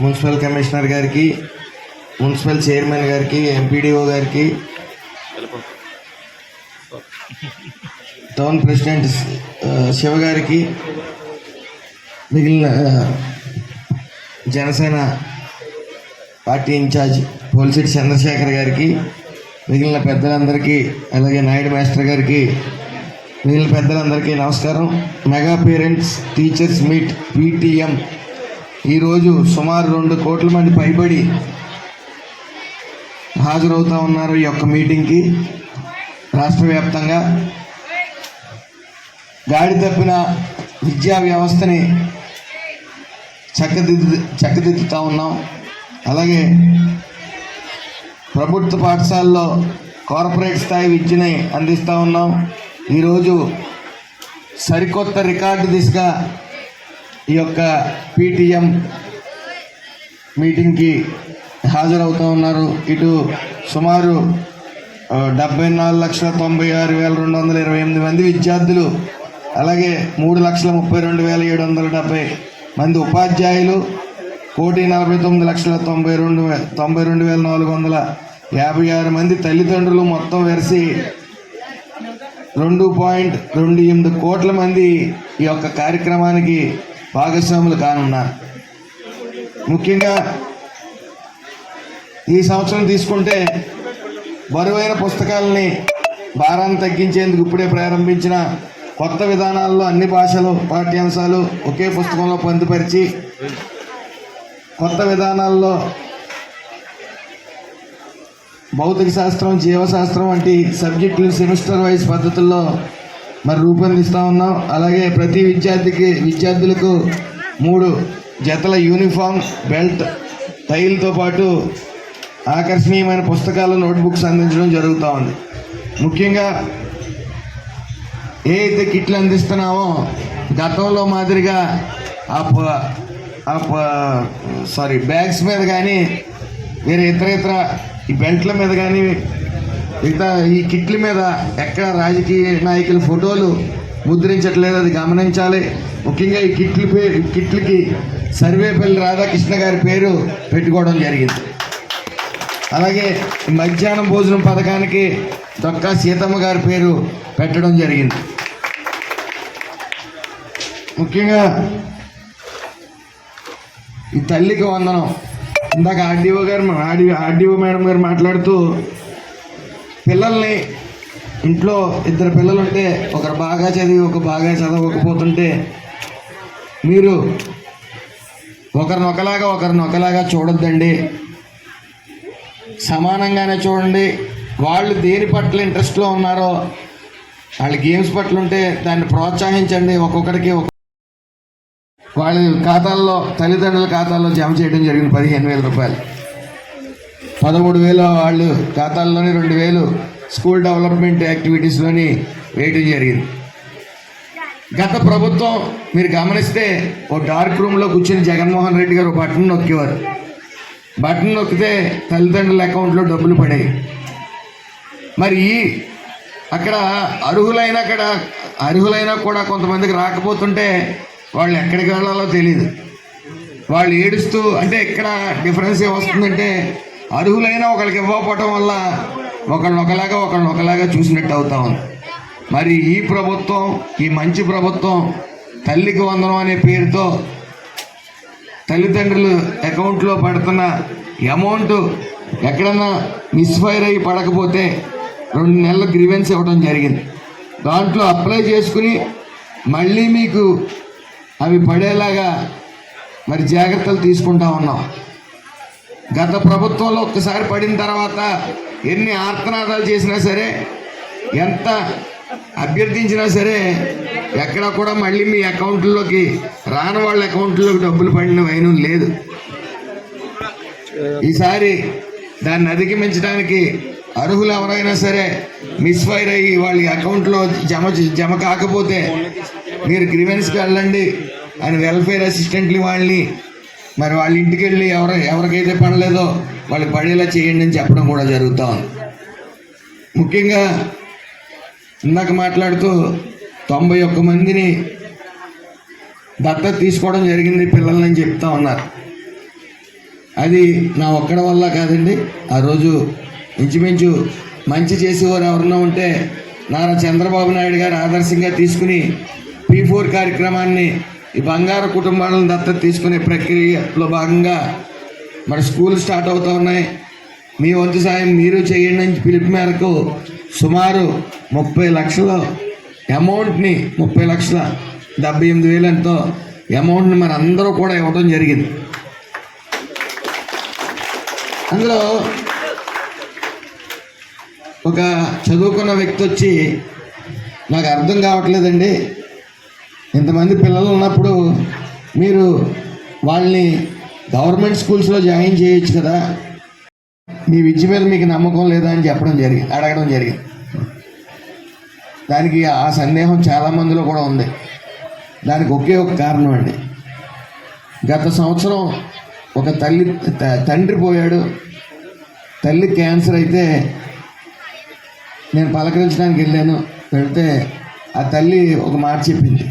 Municipal commissioner గారికి municipal chairman గారికి MPDO గారికి టౌన్ ప్రెసిడెంట్ శివ గారికి మిగిలిన జనసేన పార్టీ ఇన్ఛార్జ్ పోలిసిటి చంద్రశేఖర్ గారికి మిగిలిన పెద్దలందరికీ అలాగే నాయుడు మాస్టర్ గారికి మిగిలిన పెద్దలందరికీ నమస్కారం. Mega parents teachers meet PTM ఈరోజు సుమారు రెండు కోట్ల మంది పైబడి హాజరవుతూ ఉన్నారు ఈ యొక్క మీటింగ్కి. రాష్ట్ర వ్యాప్తంగా గాడి తప్పిన విద్యా వ్యవస్థని చక్కదిద్దు చక్కదిద్దుతూ ఉన్నాం. అలాగే ప్రభుత్వ పాఠశాలలో కార్పొరేట్ స్థాయి విద్యని అందిస్తూ ఉన్నాం. ఈరోజు సరికొత్త రికార్డు దిశగా ఈ యొక్క పీటీఎం మీటింగ్కి హాజరవుతూ ఉన్నారు. ఇటు సుమారు డెబ్బై నాలుగు లక్షల తొంభై ఆరు వేల రెండు వందల ఇరవై ఎనిమిది మంది విద్యార్థులు అలాగే మూడు లక్షల ముప్పై రెండు వేల ఏడు వందల డెబ్బై మంది ఉపాధ్యాయులు కోటి నలభై తొమ్మిది లక్షల తొంభై రెండు వే- తొంభై రెండు వేల నాలుగు వందల యాభై ఆరు మంది తల్లిదండ్రులు మొత్తం వెరసి రెండు పాయింట్ రెండు ఎనిమిది కోట్ల మంది ఈ యొక్క కార్యక్రమానికి భాగస్వాములు కానున్నారు. ముఖ్యంగా ఈ సంవత్సరం తీసుకుంటే బరువైన పుస్తకాలని భారాన్ని తగ్గించేందుకు ఇప్పుడే ప్రారంభించిన కొత్త విధానాల్లో అన్ని భాషలు పాఠ్యాంశాలు ఒకే పుస్తకంలో పొందుపరిచి కొత్త విధానాల్లో భౌతిక శాస్త్రం జీవశాస్త్రం వంటి సబ్జెక్టులు సెమిస్టర్ వైజ్ పద్ధతుల్లో మరి రూపొందిస్తూ ఉన్నాం. అలాగే ప్రతి విద్యార్థికి విద్యార్థులకు మూడు జతల యూనిఫామ్ బెల్ట్ టైల్తో పాటు ఆకర్షణీయమైన పుస్తకాలు నోట్బుక్స్ అందించడం జరుగుతూ ఉంది. ముఖ్యంగా ఏ అయితే కిట్లు అందిస్తున్నామో గతంలో మాదిరిగా ఆ ఆ సారీ బ్యాగ్స్ మీద కానీ వేరే ఇతర ఇతర ఈ బెల్ట్ల మీద కానీ మిగతా ఈ కిట్ల మీద ఎక్కడ రాజకీయ నాయకుల ఫోటోలు ముద్రించట్లేదు అది గమనించాలి. ముఖ్యంగా ఈ కిట్లు పేరు కిట్లకి సర్వేపల్లి రాధాకృష్ణ గారి పేరు పెట్టుకోవడం జరిగింది. అలాగే మధ్యాహ్నం భోజనం పథకానికి దొక్కా సీతమ్మ గారి పేరు పెట్టడం జరిగింది. ముఖ్యంగా ఈ తల్లికి వందనం. ఇందాక ఆర్డీఓ గారు ఆర్డీ ఆర్డీఓ మేడం గారు మాట్లాడుతూ పిల్లల్ని ఇంట్లో ఇద్దరు పిల్లలు ఉంటే ఒకరు బాగా చదివి ఒక బాగా చదవకపోతుంటే మీరు ఒకరిని ఒకలాగా ఒకరిని ఒకలాగా చూడొద్దండి. సమానంగానే చూడండి. వాళ్ళు దేని పట్ల ఇంట్రెస్ట్లో ఉన్నారో వాళ్ళు గేమ్స్ పట్ల ఉంటే దాన్ని ప్రోత్సహించండి. ఒక్కొక్కరికి ఒక వాళ్ళ ఖాతాల్లో తల్లిదండ్రుల ఖాతాల్లో జమ చేయడం జరిగింది పదిహేను వేల రూపాయలు. పదమూడు వేలు వాళ్ళు ఖాతాల్లోని రెండు వేలు స్కూల్ డెవలప్మెంట్ యాక్టివిటీస్లోని వేయటం జరిగింది. గత ప్రభుత్వం మీరు గమనిస్తే ఓ డార్క్ రూమ్లో కూర్చుని జగన్మోహన్ రెడ్డి గారు బటన్ నొక్కేవారు. బటన్ నొక్కితే తల్లిదండ్రుల అకౌంట్లో డబ్బులు పడాయి మరి ఈ అక్కడ అర్హులైన అక్కడ అర్హులైనా కూడా కొంతమందికి రాకపోతుంటే వాళ్ళు ఎక్కడికి వెళ్ళాలో తెలియదు వాళ్ళు ఏడుస్తూ అంటే ఇక్కడ డిఫరెన్స్ ఏమొస్తుందంటే అర్హులైన ఒకరికి ఇవ్వకపోవటం వల్ల ఒకళ్ళని ఒకలాగా ఒకళ్ళని ఒకలాగా చూసినట్టు అవుతా ఉంది. మరి ఈ ప్రభుత్వం ఈ మంచి ప్రభుత్వం తల్లికి వందనం అనే పేరుతో తల్లిదండ్రులు అకౌంట్లో పడుతున్న అమౌంట్ ఎక్కడన్నా మిస్ఫైర్ అయ్యి పడకపోతే రెండు నెలల గ్రీవెన్స్ ఇవ్వడం జరిగింది. దాంట్లో అప్లై చేసుకుని మళ్ళీ మీకు అవి పడేలాగా మరి జాగ్రత్తలు తీసుకుంటా ఉన్నాం. గత ప్రభుత్వంలో ఒక్కసారి పడిన తర్వాత ఎన్ని ఆర్తనాదాలు చేసినా సరే ఎంత అభ్యర్థించినా సరే ఎక్కడ కూడా మళ్ళీ మీ అకౌంట్లోకి రాని వాళ్ళ అకౌంట్లోకి డబ్బులు పడిన వైనం లేదు. ఈసారి దాన్ని అధిగమించడానికి అర్హులు ఎవరైనా సరే మిస్ఫైర్ అయ్యి వాళ్ళ అకౌంట్లో జమ జమ కాకపోతే మీరు గ్రీవెన్స్కి వెళ్ళండి అని వెల్ఫేర్ అసిస్టెంట్లు వాళ్ళని మరి వాళ్ళ ఇంటికి వెళ్ళి ఎవరు ఎవరికైతే పడలేదో వాళ్ళు పడేలా చేయండి అని చెప్పడం కూడా జరుగుతూ ఉంది. ముఖ్యంగా ఇందాక మాట్లాడుతూ తొంభై ఒక్క మందిని దత్తత తీసుకోవడం జరిగింది పిల్లలని చెప్తా ఉన్నారు. అది నా ఒక్కడి వల్ల కాదండి. ఆ రోజు ఇంచుమించు మంచి చేసేవారు ఎవరన్నా ఉంటే నారా చంద్రబాబు నాయుడు గారు ఆదర్శంగా తీసుకుని పీ ఫోర్ కార్యక్రమాన్ని ఈ బంగారు కుటుంబాలను దత్తత తీసుకునే ప్రక్రియలో భాగంగా మరి స్కూల్ స్టార్ట్ అవుతూ ఉన్నాయి. మీ వంతు సాయం మీరు చేయండి అని పిలుపు మేరకు సుమారు ముప్పై లక్షల అమౌంట్ని ముప్పై లక్షల డెబ్బై ఎనిమిది వేలు ఎంతో అమౌంట్ని మరి అందరూ కూడా ఇవ్వడం జరిగింది. అందులో ఒక చదువుకున్న వ్యక్తి వచ్చి నాకు అర్థం కావట్లేదండి. ఇంతమంది పిల్లలు ఉన్నప్పుడు మీరు వాళ్ళని గవర్నమెంట్ స్కూల్స్లో జాయిన్ చేయొచ్చు కదా. మీ విద్య మీద మీకు నమ్మకం లేదా అని చెప్పడం జరిగింది అడగడం జరిగింది. దానికి ఆ సందేహం చాలా మందిలో కూడా ఉంది. దానికి ఒకే ఒక కారణం అండి. గత సంవత్సరం ఒక తల్లి తండ్రి పోయాడు. తల్లి క్యాన్సర్ అయితే నేను పలకరించడానికి వెళ్ళాను. వెళ్తే ఆ తల్లి ఒక మాట చెప్పింది.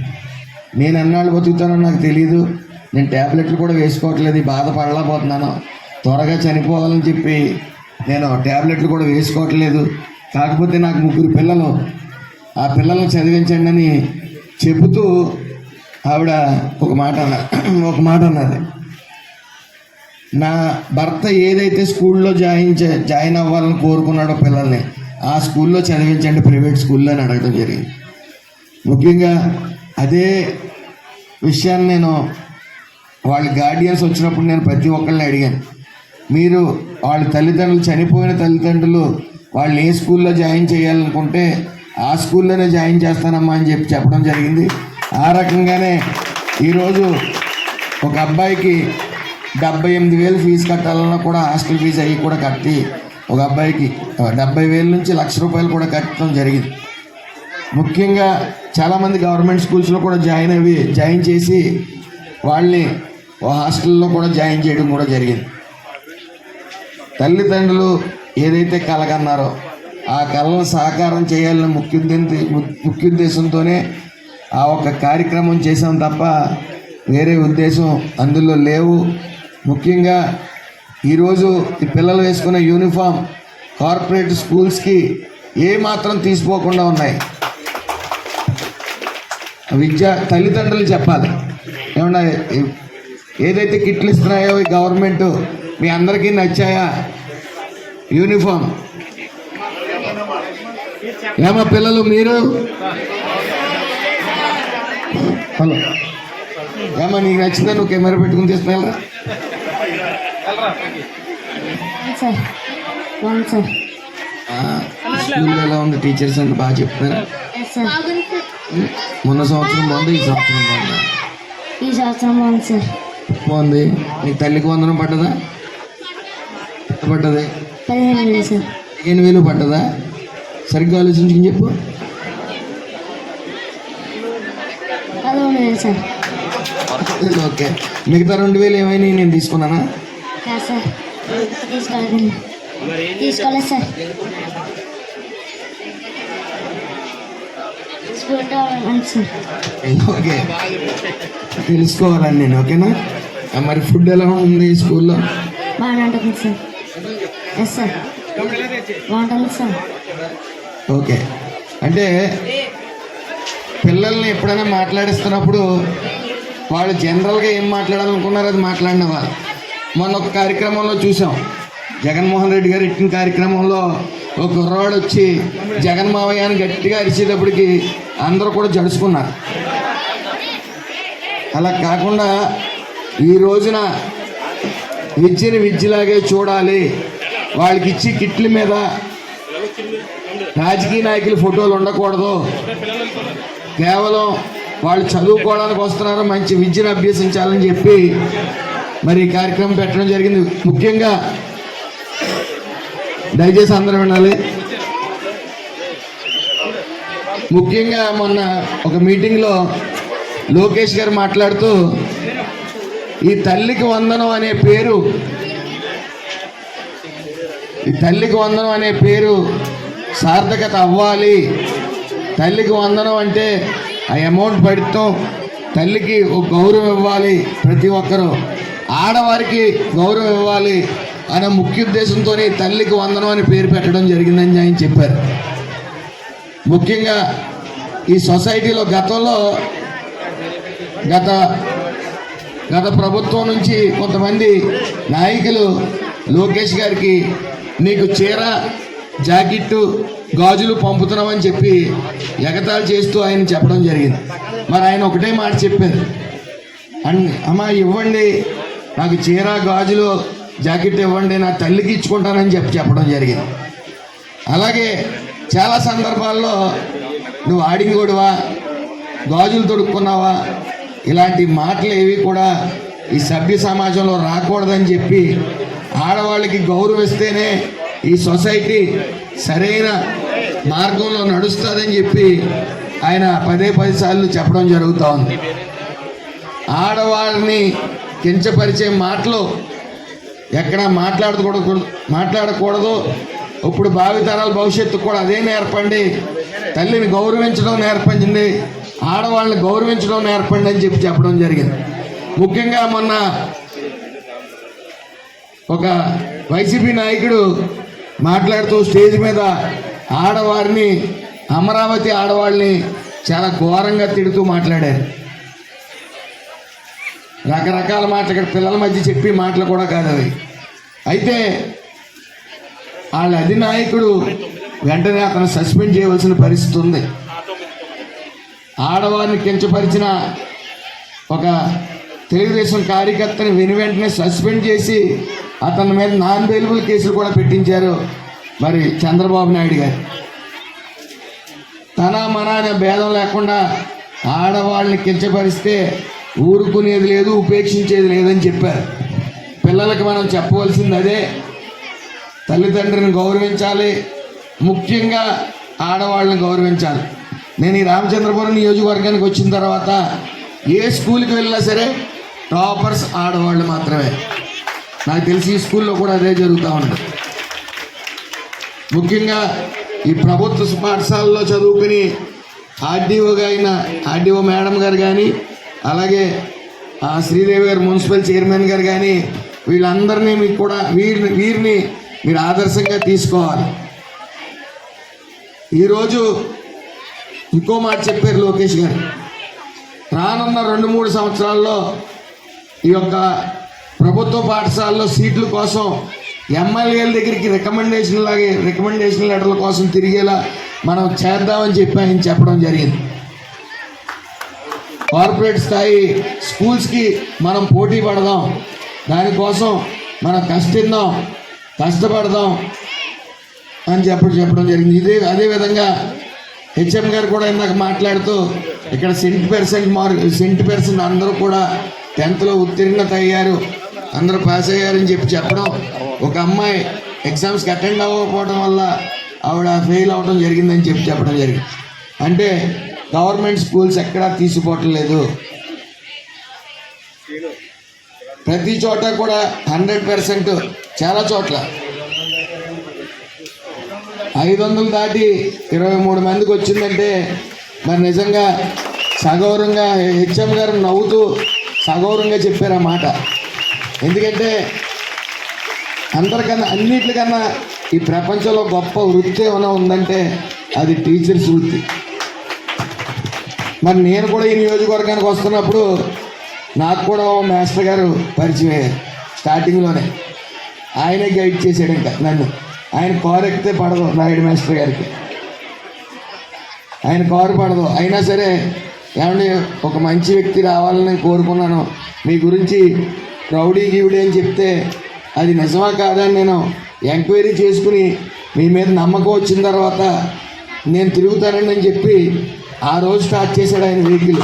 నేను ఎన్నాళ్ళు బతుకుతానో నాకు తెలియదు నేను ట్యాబ్లెట్లు కూడా వేసుకోవట్లేదు బాధపడలేకపోతున్నాను త్వరగా చనిపోవాలని చెప్పి నేను ట్యాబ్లెట్లు కూడా వేసుకోవట్లేదు. కాకపోతే నాకు ముగ్గురు పిల్లలు. ఆ పిల్లల్ని చదివించండి అని చెబుతూ ఆవిడ ఒక మాట అన్నారు ఒక మాట అన్నది. నా భర్త ఏదైతే స్కూల్లో జాయిన్ చే జాయిన్ అవ్వాలని కోరుకున్నాడో పిల్లల్ని ఆ స్కూల్లో చదివించండి ప్రైవేట్ స్కూల్లో అని అడగడం జరిగింది. ముఖ్యంగా అదే విషయాన్ని నేను వాళ్ళ గార్డియన్స్ వచ్చినప్పుడు నేను ప్రతి ఒక్కళ్ళని అడిగాను. మీరు వాళ్ళ తల్లిదండ్రులు చనిపోయిన తల్లిదండ్రులు వాళ్ళు ఏ స్కూల్లో జాయిన్ చేయాలనుకుంటే ఆ స్కూల్లోనే జాయిన్ చేస్తానమ్మా అని చెప్పి చెప్పడం జరిగింది. ఆ రకంగానే ఈరోజు ఒక అబ్బాయికి డెబ్బై ఎనిమిది వేలు ఫీజు కట్టాలన్నా కూడా హాస్టల్ ఫీజు అవి కూడా కట్టి ఒక అబ్బాయికి డెబ్బై వేల నుంచి లక్ష రూపాయలు కూడా కట్టడం జరిగింది. ముఖ్యంగా చాలామంది గవర్నమెంట్ స్కూల్స్లో కూడా జాయిన్ అవి జాయిన్ చేసి వాళ్ళని ఓ హాస్టల్లో కూడా జాయిన్ చేయడం కూడా జరిగింది. తల్లిదండ్రులు ఏదైతే కలగన్నారో ఆ కళను సాకారం చేయాలని ముఖ్య ముఖ్యోద్దేశంతోనే ముఖ్య ఉద్దేశంతోనే ఆ ఒక్క కార్యక్రమం చేసాం తప్ప వేరే ఉద్దేశం అందులో లేవు. ముఖ్యంగా ఈరోజు ఈ పిల్లలు వేసుకున్న యూనిఫామ్ కార్పొరేట్ స్కూల్స్కి ఏ మాత్రం తీసిపోకుండా ఉన్నాయి. విద్య తల్లిదండ్రులు చెప్పాలి. ఏమన్నా ఏదైతే కిట్లు ఇస్తున్నాయో ఈ గవర్నమెంట్ మీ అందరికీ నచ్చాయా? యూనిఫామ్. ఏమా పిల్లలు మీరు? హలో. ఏమా నీకు నచ్చిందా? నువ్వు కెమెరా పెట్టుకుని సార్ స్కూల్లో ఎలా ఉంది? టీచర్స్ అంటే బాగా చెప్తున్నారా? మొన్న సంవత్సరం బాగుంది ఈ సంవత్సరం బాగుందా. ఈ సంవత్సరం బాగుంది సార్. బాగుంది. నీకు తల్లికి వందనం పడ్డదా? పడ్డది? పదిహేను వేలు సార్. పదిహేను వేలు పడ్డదా? సరిగ్గా ఆలోచించుకుని చెప్పు. పదమూడు వేలు సార్. ఓకే. మిగతా రెండు వేలు ఏమైనా నేను తీసుకున్నానా? సార్. తీసుకోలేదు sir school development sir okay. తెలుసుకోవాలని నేను ఓకేనా? మరి ఫుడ్ ఎలా ఉంది స్కూల్లో? బాగానే ఉంటుంది సార్. ఎస్ సార్ బాగుంటుంది సార్. ఓకే. అంటే పిల్లల్ని ఎప్పుడైనా మాట్లాడిస్తున్నప్పుడు వాళ్ళు జనరల్గా ఏం మాట్లాడాలనుకున్నారో అది మాట్లాడిన వాళ్ళు మొన్న ఒక కార్యక్రమంలో చూసాం. జగన్మోహన్ రెడ్డి గారు ఇట్టిన కార్యక్రమంలో ఒక కుర్రవాడు వచ్చి జగన్ మావయ్య అని గట్టిగా అరిచేటప్పటికి అందరూ కూడా జడుచుకున్నారు. అలా కాకుండా ఈ రోజున విద్యని విద్యలాగే చూడాలి. వాళ్ళకి ఇచ్చి కిట్ల మీద రాజకీయ నాయకుల ఫోటోలు ఉండకూడదు. కేవలం వాళ్ళు చదువుకోవడానికి వస్తున్నారు మంచి విద్యను అభ్యసించాలని చెప్పి మరి ఈ కార్యక్రమం పెట్టడం జరిగింది. ముఖ్యంగా దయచేసి అందరూ వినాలి. ముఖ్యంగా మొన్న ఒక మీటింగ్లో లోకేష్ గారు మాట్లాడుతూ ఈ తల్లికి వందనం అనే పేరు ఈ తల్లికి వందనం అనే పేరు సార్థకత అవ్వాలి. తల్లికి వందనం అంటే ఆ అమౌంట్ పడతాం. తల్లికి ఒక గౌరవం ఇవ్వాలి ప్రతి ఒక్కరూ. ఆడవారికి గౌరవం ఇవ్వాలి. అనే ముఖ్య ఉద్దేశంతో తల్లికి వందనం అని పేరు పెట్టడం జరిగిందని ఆయన చెప్పారు. ముఖ్యంగా ఈ సొసైటీలో గతంలో గత గత ప్రభుత్వం నుంచి కొంతమంది నాయకులు లోకేష్ గారికి నీకు చీర జాకెట్టు గాజులు పంపుతున్నామని చెప్పి ఎగతాలు చేస్తూ ఆయన చెప్పడం జరిగింది. మరి ఆయన ఒకటే మాట చెప్పారు. అన్ అమ్మా ఇవ్వండి నాకు చీర గాజులు జాకెట్ ఇవ్వండి నా తల్లికి ఇచ్చుకుంటానని చెప్పి చెప్పడం జరిగింది. అలాగే చాలా సందర్భాల్లో నువ్వు ఆడింగోడువా గాజులు తొడుక్కున్నావా ఇలాంటి మాటలు ఏవి కూడా ఈ సభ్య సమాజంలో రాకూడదని చెప్పి ఆడవాళ్ళకి గౌరవిస్తేనే ఈ సొసైటీ సరైన మార్గంలో నడుస్తుందని చెప్పి ఆయన పదే పది సార్లు చెప్పడం జరుగుతూ ఉంది ఆడవాళ్ళని కించపరిచే మాటలు ఎక్కడ మాట్లాడకూడదు మాట్లాడకూడదు. ఇప్పుడు భావితరాల భవిష్యత్తు కూడా అదే నేర్పండి. తల్లిని గౌరవించడం నేర్పండి. ఆడవాళ్ళని గౌరవించడం నేర్పండి అని చెప్పి చెప్పడం జరిగింది. ముఖ్యంగా మొన్న ఒక వైసీపీ నాయకుడు మాట్లాడుతూ స్టేజ్ మీద ఆడవారిని అమరావతి ఆడవాళ్ళని చాలా ఘోరంగా తిడుతూ మాట్లాడారు. రకరకాల మాటలు ఇక్కడ పిల్లల మధ్య చెప్పి మాటలు కూడా కాదు అవి. అయితే వాళ్ళ అధినాయకుడు వెంటనే అతను సస్పెండ్ చేయవలసిన పరిస్థితి ఉంది. ఆడవారిని కించపరిచిన ఒక తెలుగుదేశం కార్యకర్తని వెను వెంటనే సస్పెండ్ చేసి అతని మీద నాన్ బెయిలబుల్ కేసులు కూడా పెట్టించారు మరి చంద్రబాబు నాయుడు గారు. తన మన అనే భేదం లేకుండా ఆడవాళ్ళని కించపరిస్తే ఊరుకునేది లేదు ఉపేక్షించేది లేదని చెప్పారు. పిల్లలకి మనం చెప్పవలసింది అదే. తల్లిదండ్రులను గౌరవించాలి. ముఖ్యంగా ఆడవాళ్ళని గౌరవించాలి. నేను ఈ రామచంద్రపురం నియోజకవర్గానికి వచ్చిన తర్వాత ఏ స్కూల్కి వెళ్ళినా సరే టాపర్స్ ఆడవాళ్ళు మాత్రమే. నాకు తెలిసి ఈ స్కూల్లో కూడా అదే జరుగుతూ ఉంది. ముఖ్యంగా ఈ ప్రభుత్వ పాఠశాలలో చదువుకుని ఆర్డీఓగా అయిన ఆర్డీఓ మేడం గారు కానీ అలాగే ఆ శ్రీదేవి గారు మున్సిపల్ చైర్మన్ గారు కానీ వీళ్ళందరినీ మీకు కూడా వీరిని వీరిని మీరు ఆదర్శంగా తీసుకోవాలి. ఈరోజు ఇంకో మాట చెప్పారు లోకేష్ గారు. రానున్న రెండు మూడు సంవత్సరాల్లో ఈ యొక్క ప్రభుత్వ పాఠశాలలో సీట్ల కోసం ఎమ్మెల్యేల దగ్గరికి రికమెండేషన్ లాగే రికమెండేషన్ లెటర్ల కోసం తిరిగేలా మనం చేద్దామని చెప్పి ఆయన చెప్పడం జరిగింది. కార్పొరేట్ స్థాయి స్కూల్స్కి మనం పోటీ పడదాం. దానికోసం మనం కష్టిద్దాం కష్టపడదాం అని చెప్పడం చెప్పడం జరిగింది. ఇదే అదేవిధంగా హెచ్ఎం గారు కూడా ఇందాక మాట్లాడుతూ ఇక్కడ cent percent mark cent percent అందరూ కూడా టెన్త్లో ఉత్తీర్ణత అయ్యారు అందరూ పాస్ అయ్యారని చెప్పి చెప్పడం ఒక అమ్మాయి ఎగ్జామ్స్కి అటెండ్ అవ్వకపోవడం వల్ల ఆవిడ ఫెయిల్ అవ్వడం జరిగిందని చెప్పి చెప్పడం జరిగింది. అంటే గవర్నమెంట్ స్కూల్స్ ఎక్కడా తీసిపోవట్లేదు. ప్రతి చోట కూడా హండ్రెడ్ పర్సెంట్ చాలా చోట్ల. ఐదు వందలు దాటి ఇరవై మూడు మందికి వచ్చిందంటే మరి నిజంగా సగౌరవంగా హెచ్ఎం గారు నవ్వుతూ సగౌరవంగా చెప్పారు ఆ మాట. ఎందుకంటే అందరికన్నా అన్నిటికన్నా ఈ ప్రపంచంలో గొప్ప వృత్తి ఏమైనా ఉందంటే అది టీచర్స్ వృత్తి. మరి నేను కూడా ఈ నియోజకవర్గానికి వస్తున్నప్పుడు నాకు కూడా ఓ మాస్టర్ గారు పరిచయం స్టార్టింగ్లోనే. ఆయనే గైడ్ చేశాడు ఇంకా నన్ను. ఆయన కారు ఎక్కితే పడదు నాయుడు మాస్టర్ గారికి. ఆయన కారు పడదు. అయినా సరే ఏమండి ఒక మంచి వ్యక్తి రావాలని కోరుకున్నాను. మీ గురించి రౌడీ గీవుడి అని చెప్తే అది నిజమా కాదని నేను ఎంక్వైరీ చేసుకుని మీ మీద నమ్మకం వచ్చిన తర్వాత నేను తిరుగుతానండి అని చెప్పి ఆ రోజు స్టార్ట్ చేశాడు ఆయన వెహికల్.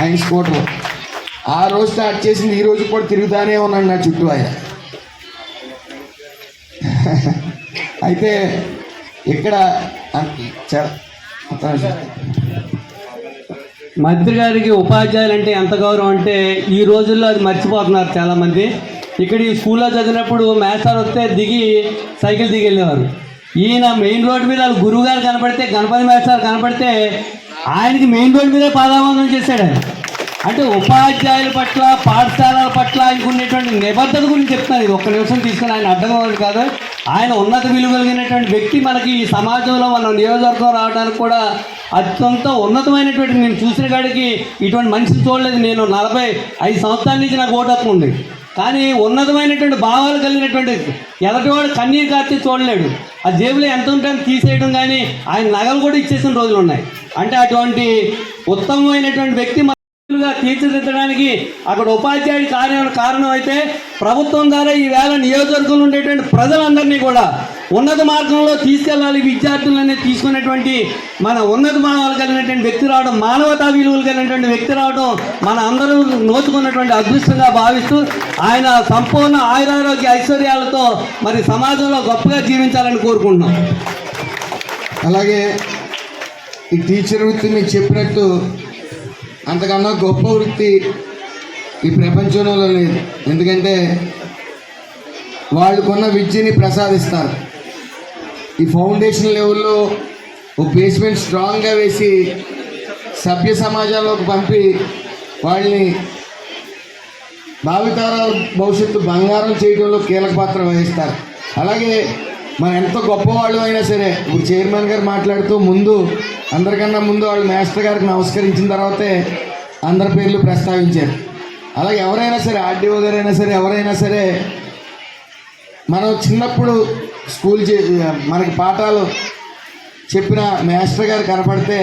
ఆయన స్కూటర్. ఆ రోజు స్టార్ట్ చేసింది ఈ రోజు కూడా తిరుగుతానే ఉన్నాడు నా చుట్టూ ఆయన. అయితే ఇక్కడ మంత్రి గారికి ఉపాధ్యాయులు అంటే ఎంత గౌరవం అంటే ఈ రోజుల్లో అది మర్చిపోతున్నారు చాలామంది. ఇక్కడ ఈ స్కూల్లో చదివినప్పుడు మేస్తారు వస్తే దిగి సైకిల్ దిగి వెళ్ళేవారు. ఈయన మెయిన్ రోడ్డు మీద వాళ్ళు గురువు గారు కనపడితే గణపతి మేస్టార్ కనపడితే ఆయనకి మెయిన్ రోడ్డు మీదే పాదావందనం చేశాడు ఆయన. అంటే ఉపాధ్యాయుల పట్ల పాఠశాలల పట్ల ఆయనకు ఉండేటువంటి నిబద్ధత గురించి చెప్తున్నాను. ఇది ఒక్క నిమిషం తీసుకుని ఆయన అర్థం అవ్వదు కాదు. ఆయన ఉన్నత విలువ కలిగినటువంటి వ్యక్తి మనకి ఈ సమాజంలో మన నియోజకవర్గం రావడానికి కూడా అత్యంత ఉన్నతమైనటువంటి నేను చూసిన కాడికి ఇటువంటి మనిషిని చూడలేదు. నేను నలభై ఐదు సంవత్సరాల నుంచి నాకు ఓటు హక్కు ఉంది. కానీ ఉన్నతమైనటువంటి భావాలు కలిగినటువంటి ఎలాంటివాడు కన్నీరు కార్చి చూడలేడు. ఆ జేబులో ఎంత ఉంటే తీసేయడం కానీ ఆయన నగలు కూడా ఇచ్చేసిన రోజులు ఉన్నాయి. అంటే అటువంటి ఉత్తమమైనటువంటి వ్యక్తి మన తీర్చిదిద్దడానికి అక్కడ ఉపాధ్యాయుడి కార్యం కారణం అయితే ప్రభుత్వం ద్వారా ఈ వేళ నియోజకవర్గంలో ఉండేటువంటి ప్రజలందరినీ కూడా ఉన్నత మార్గంలో తీసుకెళ్ళాలి విద్యార్థులనే తీసుకునేటువంటి మన ఉన్నత భావాలు కలిగినటువంటి వ్యక్తి రావడం మానవతా విలువలు కలిగినటువంటి వ్యక్తి రావడం మన అందరూ నోచుకున్నటువంటి అదృష్టంగా భావిస్తూ ఆయన సంపూర్ణ ఆయురారోగ్య ఐశ్వర్యాలతో మరి సమాజంలో గొప్పగా జీవించాలని కోరుకుంటున్నాం. అలాగే ఈ టీచర్ వృత్తి మీకు చెప్పినట్టు అంతకన్నా గొప్ప వృత్తి ఈ ప్రపంచంలో లేదు. ఎందుకంటే వాళ్ళకున్న విద్యని ప్రసాదిస్తారు. ఈ ఫౌండేషన్ లెవెల్లో ఒక బేస్మెంట్ స్ట్రాంగ్గా వేసి సభ్య సమాజంలోకి పంపి వాళ్ళని భావితరాల భవిష్యత్తు బంగారం చేయడంలో కీలక పాత్ర వహిస్తారు. అలాగే మనం ఎంత గొప్పవాళ్ళు అయినా సరే ఇప్పుడు చైర్మన్ గారు మాట్లాడుతూ ముందు అందరికన్నా ముందు వాళ్ళు మాస్టర్ గారికి నమస్కరించిన తర్వాతే అందరి పేర్లు ప్రస్తావించారు. అలాగే ఎవరైనా సరే ఆర్డీఓ గారైనా సరే ఎవరైనా సరే మనం చిన్నప్పుడు స్కూల్ చే మనకి పాఠాలు చెప్పిన మాస్టర్ గారు కనపడితే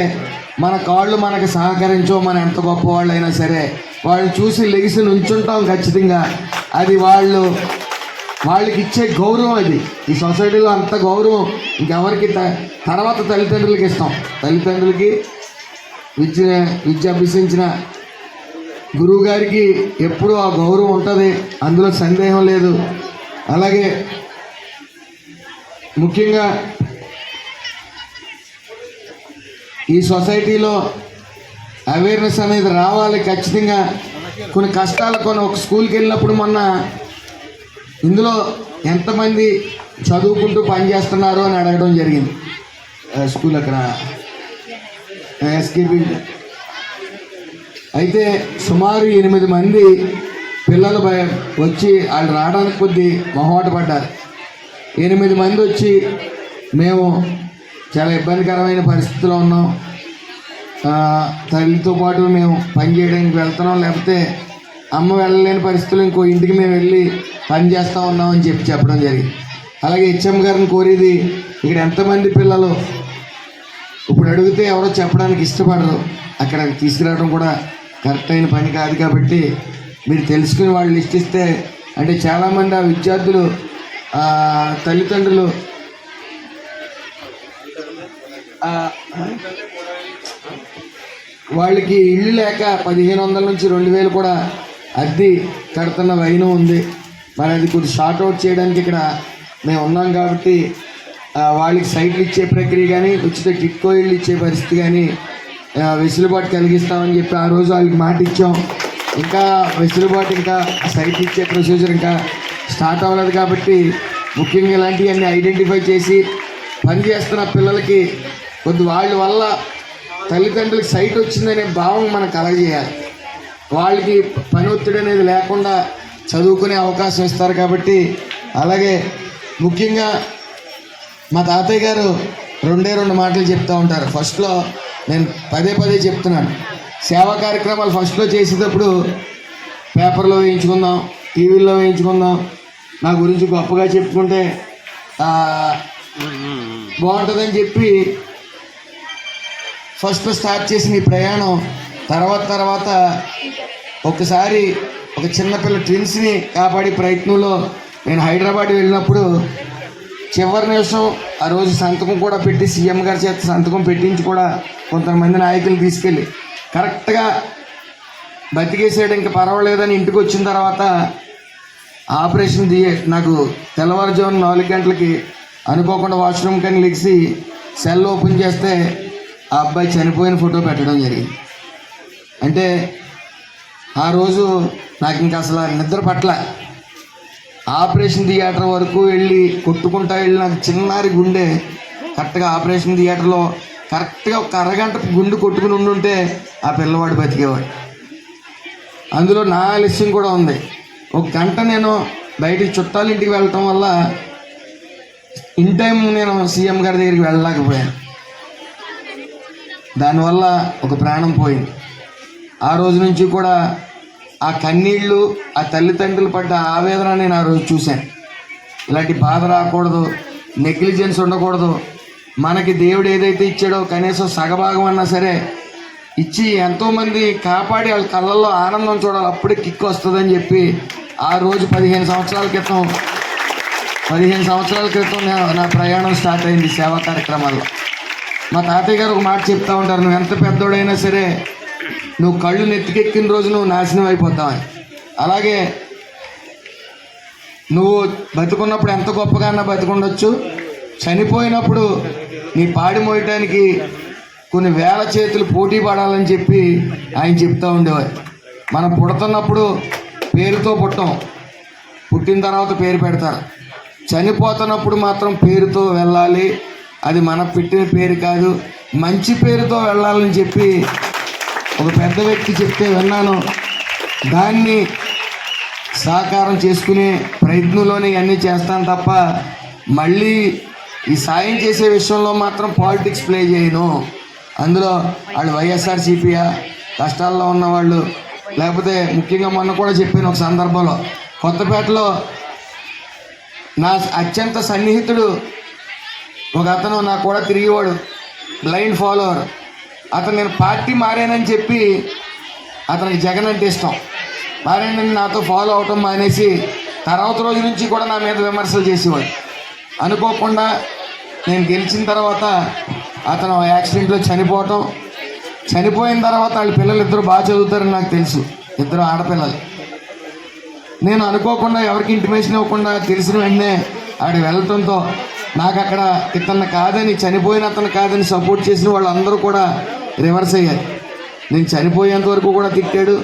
మన కాళ్ళు మనకు సహకరించో మన ఎంత గొప్పవాళ్ళు అయినా సరే వాళ్ళు చూసి లెగిసి నుంచుంటాం ఖచ్చితంగా. అది వాళ్ళు వాళ్ళకి ఇచ్చే గౌరవం అది ఈ సొసైటీలో అంత గౌరవం ఇంకెవరికి త- తర్వాత తల్లిదండ్రులకి ఇస్తాం. తల్లిదండ్రులకి విద్య విద్య అభ్యసించిన గురువు గారికి ఎప్పుడూ ఆ గౌరవం ఉంటుంది. అందులో సందేహం లేదు. అలాగే ముఖ్యంగా ఈ సొసైటీలో అవేర్నెస్ అనేది రావాలి ఖచ్చితంగా. కొన్ని కష్టాలు కొన్ని ఒక స్కూల్కి వెళ్ళినప్పుడు మొన్న ఇందులో ఎంతమంది చదువుకుంటూ పనిచేస్తున్నారు అని అడగడం జరిగింది. స్కూల్ అక్కడ. ఎస్కేబి అయితే సుమారు ఎనిమిది మంది పిల్లలు వచ్చి వాళ్ళు రావడానికి కొద్ది మొహమాట పడ్డారు. ఎనిమిది మంది వచ్చి మేము చాలా ఇబ్బందికరమైన పరిస్థితిలో ఉన్నాం. తల్లితో పాటు మేము పని చేయడానికి వెళ్తున్నాం. లేకపోతే అమ్మ వెళ్ళలేని పరిస్థితులు ఇంకో ఇంటికి మేము వెళ్ళి పని చేస్తూ ఉన్నామని చెప్పి చెప్పడం జరిగింది. అలాగే హెచ్ఎం గారిని కోరేది ఇక్కడ ఎంతమంది పిల్లలు? ఇప్పుడు అడిగితే ఎవరో చెప్పడానికి ఇష్టపడరు. అక్కడ తీసుకురావడం కూడా కరెక్ట్ అయిన పని కాదు కాబట్టి మీరు తెలుసుకుని వాళ్ళు లిస్ట్ ఇస్తే అంటే చాలామంది ఆ విద్యార్థులు తల్లిదండ్రులు వాళ్ళకి ఇల్లు లేక పదిహేను వందల నుంచి రెండు వేలు కూడా అద్దె కడుతున్న వైనం ఉంది. మరి అది కొద్ది షార్ట్ అవుట్ చేయడానికి ఇక్కడ మేము ఉన్నాం కాబట్టి వాళ్ళకి సైట్లు ఇచ్చే ప్రక్రియ కానీ ఉచిత టిక్కో ఇళ్ళు ఇచ్చే పరిస్థితి కానీ వెసులుబాటు కలిగిస్తామని చెప్పి ఆ రోజు వాళ్ళకి మాట ఇచ్చాం. ఇంకా వెసులుబాటు ఇంకా సైట్ ఇచ్చే ప్రొసీజర్ ఇంకా స్టార్ట్ అవ్వలేదు కాబట్టి ముఖ్యంగా ఇలాంటివన్నీ ఐడెంటిఫై చేసి పని చేస్తున్న పిల్లలకి కొద్ది వాళ్ళ వల్ల తల్లిదండ్రులకి సైట్ వచ్చిందనే భావం మనం కలగజేయాలి. వాళ్ళకి పని ఒత్తిడి అనేది లేకుండా చదువుకునే అవకాశం ఇస్తారు కాబట్టి అలాగే ముఖ్యంగా మా తాతయ్య గారు రెండే రెండు మాటలు చెప్తూ ఉంటారు. ఫస్ట్లో నేను పదే పదే చెప్తున్నాను. సేవా కార్యక్రమాలు ఫస్ట్లో చేసేటప్పుడు పేపర్లో వేయించుకుందాం టీవీల్లో వేయించుకుందాం. నా గురించి గొప్పగా చెప్పుకుంటే బాగుంటుందని చెప్పి ఫస్ట్ స్టార్ట్ చేసిన ఈ ప్రయాణం తర్వాత తర్వాత ఒకసారి ఒక చిన్నపిల్ల ట్విన్స్ని కాపాడే ప్రయత్నంలో నేను హైదరాబాద్ వెళ్ళినప్పుడు చివరి నిమిషం ఆ రోజు సంతకం కూడా పెట్టి సీఎం గారి చేత సంతకం పెట్టించి కూడా కొంతమంది నాయకులు తీసుకెళ్ళి కరెక్ట్గా బతికేసాడు ఇంకా పర్వాలేదని ఇంటికి వచ్చిన తర్వాత ఆపరేషన్ దిగే నాకు తెల్లవారుజామున నాలుగు గంటలకి అనుకోకుండా వాష్రూమ్ కానీ లెగిసి సెల్ ఓపెన్ చేస్తే ఆ అబ్బాయి చనిపోయిన ఫోటో పెట్టడం జరిగింది. అంటే ఆ రోజు నాకు ఇంకా అసలు నిద్ర పట్ల. ఆపరేషన్ థియేటర్ వరకు వెళ్ళి కొట్టుకుంటా వెళ్ళి నాకు చిన్నారి గుండె కరెక్ట్గా ఆపరేషన్ థియేటర్లో కరెక్ట్గా ఒక అరగంట గుండు కొట్టుకుని ఉండుంటే ఆ పిల్లవాడు బతికేవాడు. అందులో నా ఆలస్యం కూడా ఉంది. ఒక గంట నేను బయటికి చుట్టాల ఇంటికి వెళ్ళటం వల్ల ఇన్ టైం నేను సీఎం గారి దగ్గరికి వెళ్ళలేకపోయాను. దానివల్ల ఒక ప్రాణం పోయింది. ఆ రోజు నుంచి కూడా ఆ కన్నీళ్ళు ఆ తల్లిదండ్రులు పడ్డ ఆవేదన నేను ఆ రోజు చూశాను. ఇలాంటి బాధ రాకూడదు నెగ్లిజెన్స్ ఉండకూడదు. మనకి దేవుడు ఏదైతే ఇచ్చాడో కనీసం సగభాగం అన్నా సరే ఇచ్చి ఎంతోమంది కాపాడి వాళ్ళ కళ్ళల్లో ఆనందం చూడాలి. అప్పుడే కిక్ వస్తుందని చెప్పి ఆ రోజు పదిహేను సంవత్సరాల క్రితం పదిహేను సంవత్సరాల క్రితం నా- నా ప్రయాణం స్టార్ట్ అయింది సేవా కార్యక్రమాల్లో. మా తాతయ్య గారు ఒక మాట చెప్తా ఉంటారు నువ్వు ఎంత పెద్దోడైనా సరే నువ్వు కళ్ళు నెత్తికెక్కిన రోజు నువ్వు నాశనం అయిపోతావని. అలాగే నువ్వు బతుకున్నప్పుడు ఎంత గొప్పగా బతుకుండొచ్చు. చనిపోయినప్పుడు నీ పాడి మోయటానికి కొన్ని వేల చేతులు పోటీ పడాలని చెప్పి ఆయన చెప్తూ ఉండేవారు. మనం పుడుతున్నప్పుడు పేరుతో పుట్టం. పుట్టిన తర్వాత పేరు పెడతారు. చనిపోతున్నప్పుడు మాత్రం పేరుతో వెళ్ళాలి. అది మన పెట్టిన పేరు కాదు. మంచి పేరుతో వెళ్ళాలని చెప్పి ఒక పెద్ద వ్యక్తి చెప్తే విన్నాను. దాన్ని సాకారం చేసుకునే ప్రయత్నంలోనే ఇవన్నీ చేస్తాను తప్ప మళ్ళీ ఈ సాయం చేసే విషయంలో మాత్రం పాలిటిక్స్ ప్లే చేయను. అందులో వాళ్ళు వైఎస్ఆర్సీపీయా కష్టాల్లో ఉన్నవాళ్ళు లేకపోతే ముఖ్యంగా మొన్న కూడా చెప్పాను ఒక సందర్భంలో కొత్తపేటలో నా అత్యంత సన్నిహితుడు ఒక అతను నా కూడా తిరిగేవాడు బ్లైండ్ ఫాలోవర్ అతను నేను పార్టీ మారానని చెప్పి అతనికి జగన్ అంటే ఇష్టం. మారానని నాతో ఫాలో అవటం మానేసి తర్వాత రోజు నుంచి కూడా నా మీద విమర్శలు చేసేవాడు. అనుకోకుండా నేను గెలిచిన తర్వాత అతను యాక్సిడెంట్లో చనిపోవటం చనిపోయిన తర్వాత వాళ్ళ పిల్లలు ఇద్దరు బాగా చదువుతారని నాకు తెలుసు. ఇద్దరు ఆడపిల్లలు. నేను అనుకోకుండా ఎవరికి ఇంటిమేషన్ ఇవ్వకుండా తెలిసిన వెంటనే ఆడ వెళ్ళటంతో నాకు అక్కడ ఇతను కాదని చనిపోయిన అతను కాదని సపోర్ట్ చేసిన వాళ్ళందరూ కూడా రివర్స్ అయ్యారు. నేను చనిపోయేంత వరకు కూడా తిట్టాడు.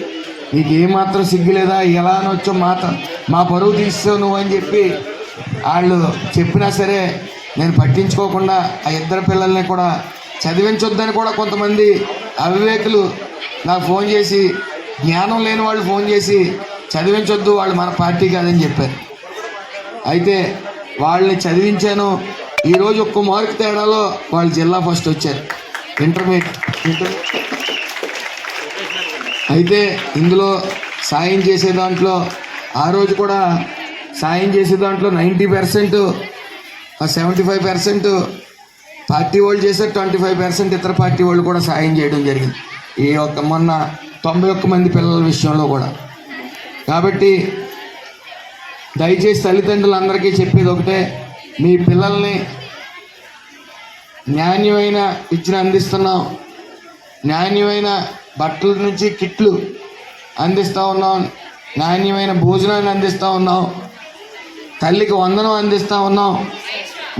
నీకు ఏమాత్రం సిగ్గు లేదా? ఎలా అనొచ్చో మాట మా పరువు తీస్తావు నువ్వు అని చెప్పి వాళ్ళు చెప్పినా సరే నేను పట్టించుకోకుండా ఆ ఇద్దరు పిల్లల్ని కూడా చదివించొద్దని కూడా కొంతమంది అవివేకులు నాకు ఫోన్ చేసి జ్ఞానం లేని వాళ్ళు ఫోన్ చేసి చదివించొద్దు వాళ్ళు మన పార్టీ కాదని చెప్పారు. అయితే వాళ్ళని చదివించాను. ఈరోజు ఒక్క మార్క్ తేడాలో వాళ్ళు జిల్లా ఫస్ట్ వచ్చారు. ఇంటర్మీడియట్ ఇంటర్ అయితే ఇందులో సాయం చేసే దాంట్లో ఆ రోజు కూడా సాయం చేసే దాంట్లో ninety percent seventy five percent party వాళ్ళు చేశారు ట్వంటీ ఫైవ్ పర్సెంట్ ఇతర పార్టీ వాళ్ళు కూడా సాయం చేయడం జరిగింది. ఈ యొక్క మొన్న తొంభై ఒక్క మంది పిల్లల విషయంలో కూడా. కాబట్టి దయచేసి తల్లిదండ్రులందరికీ చెప్పేది ఒకటే మీ పిల్లల్ని నాణ్యమైన విద్యను అందిస్తున్నాం. నాణ్యమైన బట్టల నుంచి కిట్లు అందిస్తూ ఉన్నాం. నాణ్యమైన భోజనాన్ని అందిస్తూ ఉన్నాం. తల్లికి వందనం అందిస్తూ ఉన్నాం.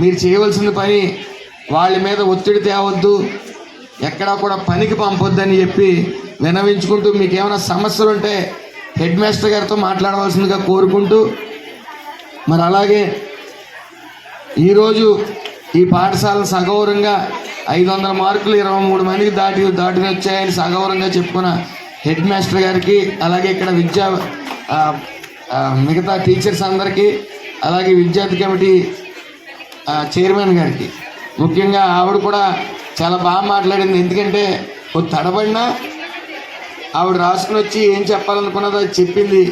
మీరు చేయవలసిన పని వాళ్ళ మీద ఒత్తిడి తేవద్దు. ఎక్కడా కూడా పనికి పంపొద్దని చెప్పి వినవించుకుంటూ మీకు ఏమైనా సమస్యలు ఉంటే హెడ్ మాస్టర్ గారితో మాట్లాడవలసిందిగా కోరుకుంటూ మరి అలాగే ఈరోజు ఈ పాఠశాల సగౌరంగా ఐదు వందల మార్కులు ఇరవై మూడు మందికి దాటి దాటిని వచ్చాయని సగౌరంగా చెప్పుకున్న హెడ్ మాస్టర్ గారికి అలాగే ఇక్కడ విద్యా మిగతా టీచర్స్ అందరికీ అలాగే విద్యార్థి కమిటీ చైర్మన్ గారికి. ముఖ్యంగా ఆవిడ కూడా చాలా బాగా మాట్లాడింది. ఎందుకంటే ఒక తడబడినా ఆవిడ రాసుకుని వచ్చి ఏం చెప్పాలనుకున్నదో చెప్పింది.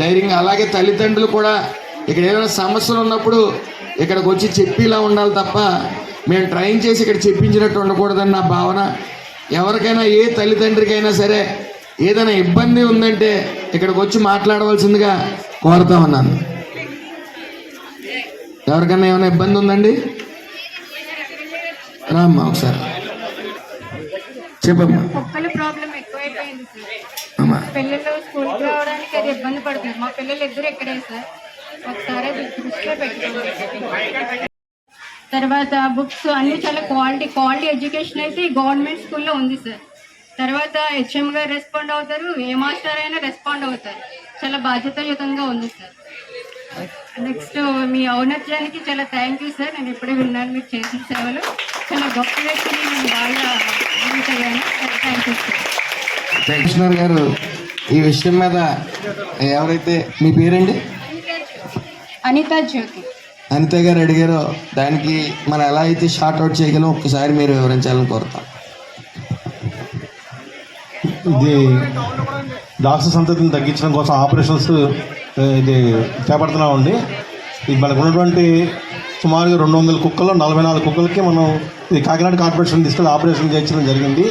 ధైర్యంగా అలాగే తల్లిదండ్రులు కూడా ఇక్కడ ఏదైనా సమస్యలు ఉన్నప్పుడు ఇక్కడికి వచ్చి చెప్పిలా ఉండాలి తప్ప మేము ట్రైన్ చేసి ఇక్కడ చెప్పించినట్టు ఉండకూడదని నా భావన. ఎవరికైనా ఏ తల్లిదండ్రికైనా సరే ఏదైనా ఇబ్బంది ఉందంటే ఇక్కడికి వచ్చి మాట్లాడవలసిందిగా కోరుతా ఉన్నాను. ఎవరికైనా ఏమైనా ఇబ్బంది ఉందండి? రామ్మా ఒకసారి. చెప్పమ్మా. పిల్లలు స్కూల్కి రావడానికి అది ఇబ్బంది పడుతుంది. మా పిల్లలు ఇద్దరు ఇక్కడే సార్. ఒకసారి దృష్టిలో పెట్టుకోండి. తర్వాత బుక్స్ అన్ని చాలా క్వాలిటీ క్వాలిటీ ఎడ్యుకేషన్ అయితే గవర్నమెంట్ స్కూల్లో ఉంది సార్. తర్వాత హెచ్ఎం గారు రెస్పాండ్ అవుతారు ఏ మాస్టర్ అయినా రెస్పాండ్ అవుతారు. చాలా బాధ్యతాయుతంగా ఉంది సార్. నెక్స్ట్ మీ ఔన్నత్యానికి చాలా థ్యాంక్ యూ సార్. నేను ఇప్పుడే విన్నాను మీరు చేసిన సేవలు. చాలా గొప్ప వ్యక్తిని నేను బాగా థ్యాంక్ యూ సార్. గారు ఈ విషయం మీద ఎవరైతే మీ పేరండి? అనిత జ్యోతి. అనిత గారు అడిగారో దానికి మనం ఎలా అయితే షార్ట్ అవుట్ చేయగలం ఒక్కసారి మీరు వివరించాలని కోరుతాం. ఇది డాక్టర్ సంతతిని తగ్గించడం కోసం ఆపరేషన్స్ ఇది చేపడుతున్నామండి ఇది మనకు ఉన్నటువంటి సుమారుగా రెండు వందల కుక్కల్లో నలభై నాలుగు కుక్కలకి మనం ఇది కాకినాడ కార్పొరేషన్ తీసుకెళ్ళి ఆపరేషన్ చేయించడం జరిగింది.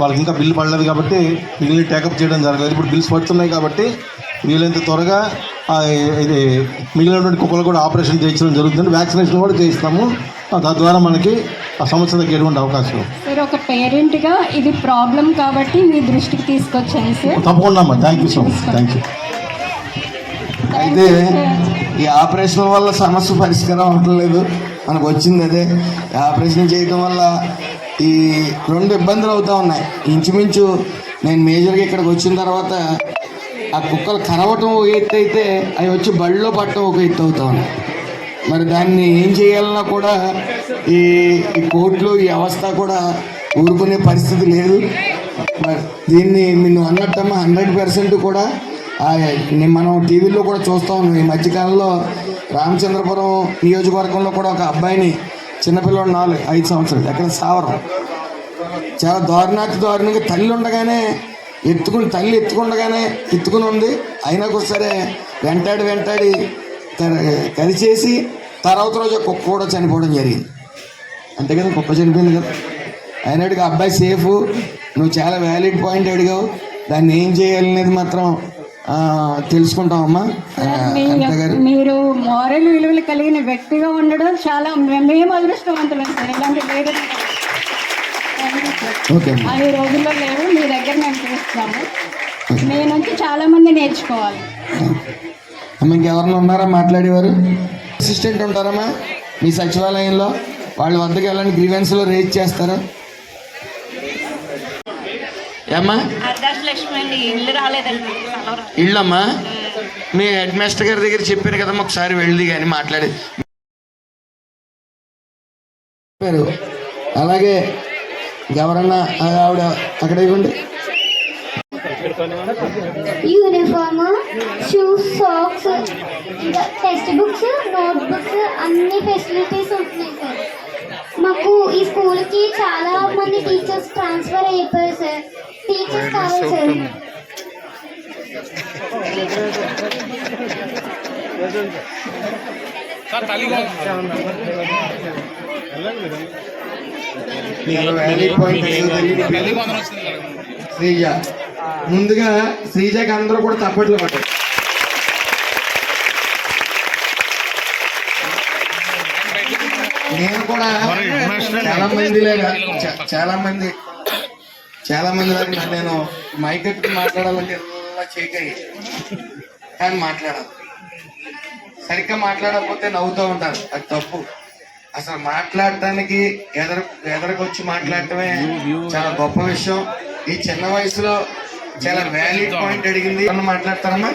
వాళ్ళకి ఇంకా బిల్లు పడలేదు కాబట్టి మిగిలిన టేకప్ చేయడం జరగలేదు. ఇప్పుడు బిల్స్ పడుతున్నాయి కాబట్టి వీలైనంత త్వరగా ఇది మిగిలినటువంటి కుక్కలు కూడా ఆపరేషన్ చేయించడం జరుగుతుంది. వ్యాక్సినేషన్ కూడా చేయిస్తాము. తద్వారా మనకి ఆ సమస్య తగ్గేటువంటి అవకాశం. సార్ ఒక పేరెంట్గా ఇది ప్రాబ్లం కాబట్టి మీ దృష్టికి తీసుకొచ్చాను సార్. తప్పకుండా అమ్మా. Thank you so much thank you అయితే ఈ ఆపరేషన్ వల్ల సమస్య పరిష్కారం అవ్వట్లేదు మనకు వచ్చింది అదే. ఆపరేషన్ చేయడం వల్ల ఈ రెండు ఇబ్బందులు అవుతా ఉన్నాయి. ఇంచుమించు నేను మేజర్గా ఇక్కడికి వచ్చిన తర్వాత ఆ కుక్కలు కనవటం ఒక ఎత్తు అయితే అవి వచ్చి బళ్ళలో పట్టడం ఒక ఎత్తు అవుతా మరి దాన్ని ఏం చేయాలన్నా కూడా ఈ ఈ కోర్టులు ఈ వ్యవస్థ కూడా ఊరుకునే పరిస్థితి లేదు. మరి దీన్ని మీరు అన్నట్టమ్మా హండ్రెడ్ పర్సెంట్ కూడా ఆ, మనం టీవీలో కూడా చూస్తా ఉన్నాం. ఈ మధ్యకాలంలో రామచంద్రపురం నియోజకవర్గంలో కూడా ఒక అబ్బాయిని చిన్నపిల్లడు నాలుగు ఐదు సంవత్సరాలు ఎక్కడ సావరం. చాలా దారుణాతి దారుణంగా తల్లి ఉండగానే ఎత్తుకుని తల్లి ఎత్తుకుండగానే ఎత్తుకుని ఉంది. అయినా సరే వెంటాడి వెంటాడి కర- కరిచేసి తర్వాత రోజు కుక్క కూడా చనిపోవడం జరిగింది. అంతే కదా కుక్క చనిపోయింది కదా. అయినట్టుగా అబ్బాయి సేఫ్ నువ్వు చాలా వ్యాలిడ్ పాయింట్ అడిగావు. దాన్ని ఏం చేయాలనేది మాత్రం తెలుసుకుంటామమ్మా. మీరు మోరల్ విలువలు కలిగిన వ్యక్తిగా ఉండడం చాలా మేము అదృష్టవంతులం సార్. ఇలాంటి ఈ రోజుల్లో లేవు మీ దగ్గర మేము చూస్తాము మీ నుంచి చాలా మంది నేర్చుకోవాలి అమ్మ ఇంకెవరన్నా ఉన్నారా? మాట్లాడేవారు? అసిస్టెంట్ ఉంటారమ్మా. మీ సచివాలయంలో వాళ్ళ వద్దకు వెళ్ళండి. గ్రీవెన్స్లో రేజ్ చేస్తారా? ఏమ్మా? ఇళ్ళమ్మా? మీ హెడ్ మాస్టర్ గారి దగ్గర చెప్పారు కదమ్మా ఒకసారి వెళ్ళి కానీ మాట్లాడి. అలాగే ఎవరన్నా ఆ ఆవిడ అక్కడ ఇవ్వండి యూనిఫామ్ షూస్ సాక్స్ ఇంకా టెక్స్ట్ బుక్స్ నోట్ బుక్స్ అన్ని ఫెసిలిటీస్ ఉంటున్నాయి సార్ మాకు ఈ స్కూల్కి చాలా మంది టీచర్స్ ట్రాన్స్ఫర్ అయిపోయారు సార్ టీచర్స్ కావాలి సార్ వ్యాలీ పాయింట్ శ్రీజ. ముందుగా శ్రీజకి అందరూ కూడా తప్పట్లు పట్టారు నేను కూడా చాలా మంది చాలా మంది. చాలా మంది నా- నేను మైక్ ఎత్తుకుని మాట్లాడాలంటే ఇలా చేయగలి కానీ మాట్లాడాలి సరిగ్గా మాట్లాడకపోతే నవ్వుతూ ఉంటారు. అది తప్పు. అసలు మాట్లాడటానికి ఎదర ఎదరకు వచ్చి మాట్లాడటమే చాలా గొప్ప విషయం. ఈ చిన్న వయసులో చాలా వ్యాలిడ్ పాయింట్ అడిగింది. మాట్లాడతారమ్మా?